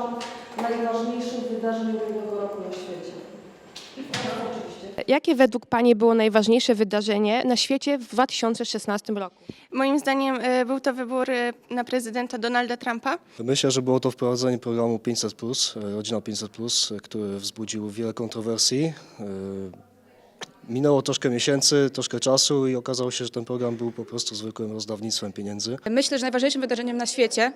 dotyczą najważniejszych wydarzeń ubiegłego roku na świecie. I w Polsce oczywiście. Jakie według Pani było najważniejsze wydarzenie na świecie w 2016 roku? Moim zdaniem e, był to wybór e, na prezydenta Donalda Trumpa. Myślę, że było to wprowadzenie programu 500, e, Rodzina 500, e, który wzbudził wiele kontrowersji. E, Minęło troszkę miesięcy, troszkę czasu i okazało się, że ten program był po prostu zwykłym rozdawnictwem pieniędzy. Myślę, że najważniejszym wydarzeniem na świecie,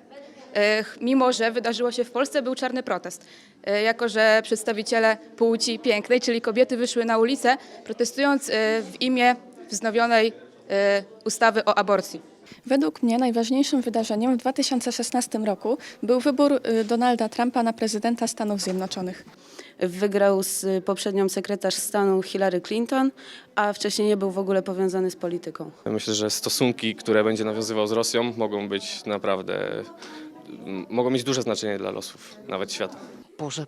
mimo że wydarzyło się w Polsce, był czarny protest. Jako, że przedstawiciele płci pięknej, czyli kobiety, wyszły na ulicę, protestując w imię wznowionej ustawy o aborcji. Według mnie najważniejszym wydarzeniem w 2016 roku był wybór y, Donalda Trumpa na prezydenta Stanów Zjednoczonych. Wygrał z poprzednią sekretarz stanu Hillary Clinton, a wcześniej nie był w ogóle powiązany z polityką. Myślę, że stosunki, które będzie nawiązywał z Rosją, mogą być naprawdę, mogą mieć duże znaczenie dla losów, nawet świata. Boże,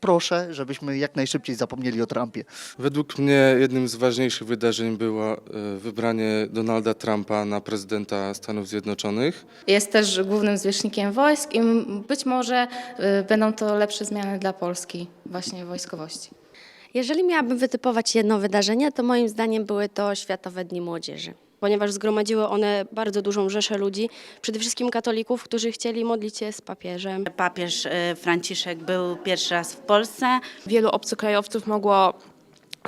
proszę, żebyśmy jak najszybciej zapomnieli o Trumpie. Według mnie jednym z ważniejszych wydarzeń było e, wybranie Donalda Trumpa na prezydenta Stanów Zjednoczonych. Jest też głównym zwierzchnikiem wojsk i być może y, będą to lepsze zmiany dla Polski właśnie wojskowości. Jeżeli miałabym wytypować jedno wydarzenie, to moim zdaniem były to Światowe Dni Młodzieży, ponieważ zgromadziły one bardzo dużą rzeszę ludzi, przede wszystkim katolików, którzy chcieli modlić się z papieżem. Papież e, Franciszek był pierwszy raz w Polsce. Wielu obcokrajowców mogło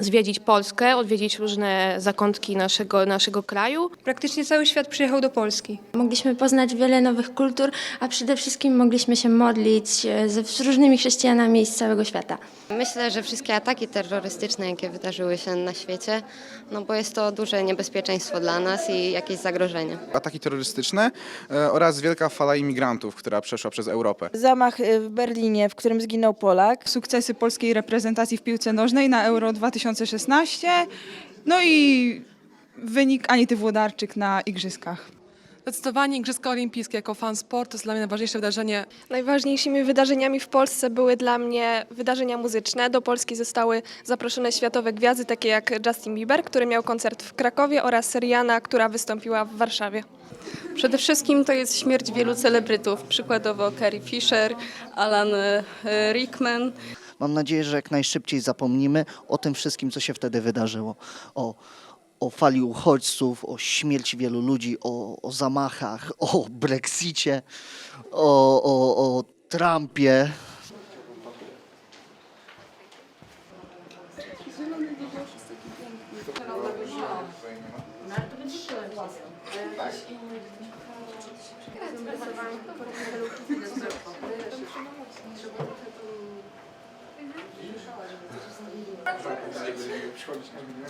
zwiedzić Polskę, odwiedzić różne zakątki naszego, naszego kraju. Praktycznie cały świat przyjechał do Polski. Mogliśmy poznać wiele nowych kultur, a przede wszystkim mogliśmy się modlić e, ze różnymi chrześcijanami z całego świata. Myślę, że wszystkie ataki terrorystyczne, jakie wydarzyły się na świecie, no bo jest to duże niebezpieczeństwo dla nas i jakieś zagrożenie. Ataki terrorystyczne e, oraz wielka fala imigrantów, która przeszła przez Europę. Zamach e, w Berlinie, w którym zginął Polak. Sukcesy polskiej reprezentacji w piłce nożnej na Euro 2016, no i wynik Anity Włodarczyk na igrzyskach. Zdecydowanie Igrzyska Olimpijskie jako fan sport to jest dla mnie najważniejsze wydarzenie. Najważniejszymi wydarzeniami w Polsce były dla mnie wydarzenia muzyczne. Do Polski zostały zaproszone światowe gwiazdy, takie jak Justin Bieber, który miał koncert w Krakowie oraz Seriana, która wystąpiła w Warszawie. Przede wszystkim to jest śmierć wielu celebrytów, przykładowo Carrie Fisher, Alan e, Rickman. Mam nadzieję, że jak najszybciej zapomnimy o tym wszystkim, co się wtedy wydarzyło. O, o fali uchodźców, o śmierci wielu ludzi, o, o zamachach, o Brexicie, o, o, o Trumpie. Przychodzi na mnie,